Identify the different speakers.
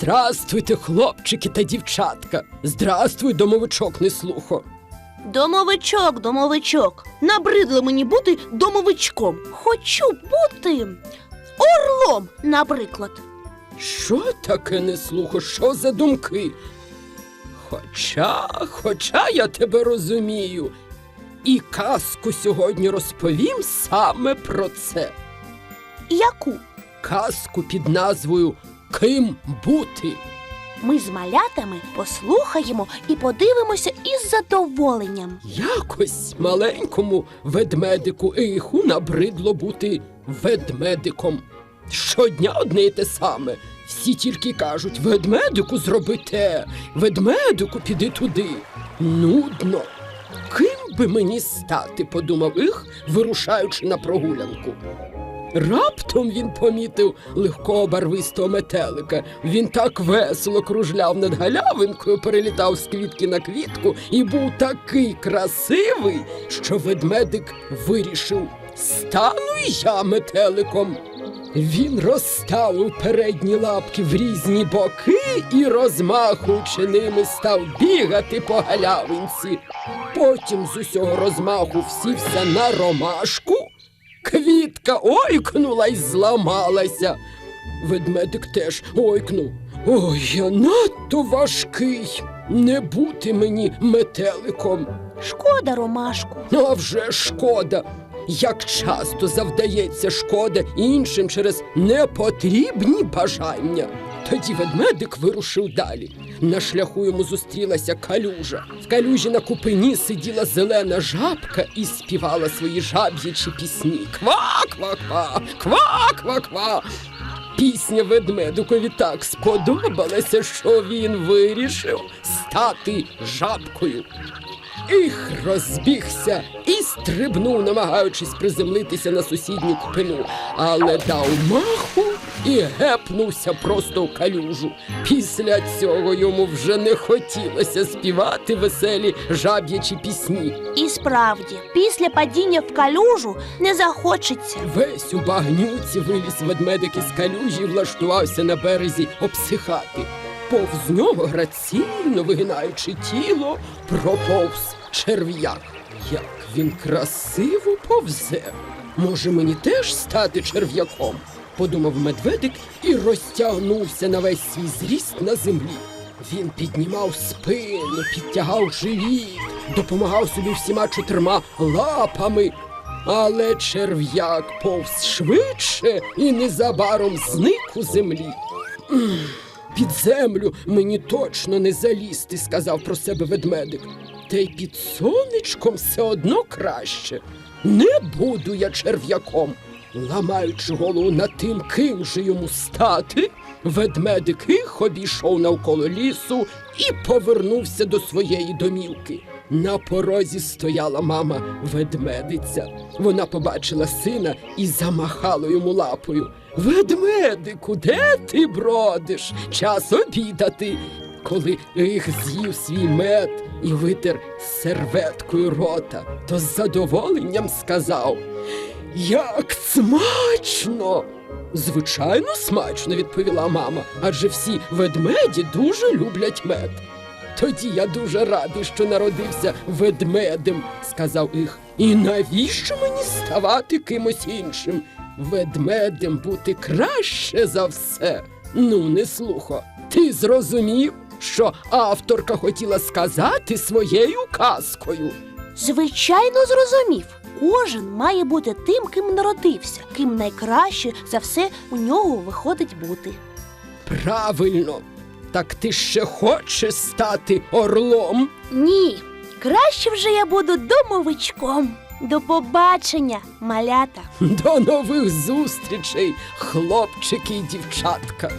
Speaker 1: Здравствуйте, хлопчики та дівчатка. Здравствуй, домовичок неслухо.
Speaker 2: Домовичок, домовичок. Набридло мені бути домовичком. Хочу бути орлом, наприклад.
Speaker 1: Що таке неслухо? Що за думки? Хоча, хоча я тебе розумію. І казку сьогодні розповім саме про це.
Speaker 2: Яку?
Speaker 1: Казку під назвою Ким бути.
Speaker 2: Ми з малятами послухаємо і подивимося із задоволенням.
Speaker 1: Якось маленькому ведмедику Ейху набридло бути ведмедиком. Щодня одне й те саме. Всі тільки кажуть: ведмедику зроби те, ведмедику піди туди. Нудно. Ким би мені стати, подумав їх, вирушаючи на прогулянку. Раптом він помітив легкого барвистого метелика. Він так весело кружляв над галявинкою, перелітав з квітки на квітку і був такий красивий, що ведмедик вирішив стану я метеликом. Він розставив передні лапки в різні боки і, розмахуючи ними, став бігати по галявинці. Потім з усього розмаху всівся на ромашку. Квітка ойкнула й зламалася. Ведмедик теж ойкнув. Ой, я надто важкий. Не бути мені метеликом.
Speaker 2: Шкода, ромашку.
Speaker 1: А вже шкода. Як часто завдається шкода іншим через непотрібні бажання. Тоді ведмедик вирушив далі. На шляху йому зустрілася калюжа. В калюжі на купині сиділа зелена жабка і співала свої жаб'ячі пісні. Ква-ква-ква, ква-ква-ква. Пісня ведмедикові так сподобалася, що він вирішив стати жабкою. Їх розбігся і стрибнув, намагаючись приземлитися на сусідню купину, але дав маху і гепнувся просто в калюжу. Після цього йому вже не хотілося співати веселі жаб'ячі пісні.
Speaker 2: І справді, після падіння в калюжу не захочеться.
Speaker 1: Весь у багнюці виліз ведмедик із калюжі і влаштувався на березі обсихати. Повз нього граційно вигинаючи тіло, проповз черв'як. Як він красиво повзе. Може, мені теж стати черв'яком? подумав медведик і розтягнувся на весь свій зріст на землі. Він піднімав спину, підтягав живіт, допомагав собі всіма чотирма лапами. Але черв'як повз швидше і незабаром зник у землі. «М, Під землю мені точно не залізти, сказав про себе ведмедик. Та й під сонечком все одно краще. Не буду я черв'яком. Ламаючи голову над тим, ким же йому стати, ведмедик їх обійшов навколо лісу і повернувся до своєї домівки. На порозі стояла мама ведмедиця. Вона побачила сина і замахала йому лапою. Ведмедику, де ти бродиш? Час обідати. Коли їх з'їв свій мед і витер серветкою рота, то з задоволенням сказав. Як смачно! Звичайно, смачно, відповіла мама, адже всі ведмеді дуже люблять мед. Тоді я дуже радий, що народився ведмедем, сказав їх. І навіщо мені ставати кимось іншим? Ведмедем бути краще за все. Ну, не слухо, ти зрозумів, що авторка хотіла сказати своєю казкою.
Speaker 2: Звичайно, зрозумів. Кожен має бути тим, ким народився, ким найкраще за все у нього виходить бути.
Speaker 1: Правильно. Так ти ще хочеш стати орлом?
Speaker 2: Ні, краще вже я буду домовичком. До побачення, малята.
Speaker 1: До нових зустрічей, хлопчики і дівчатка.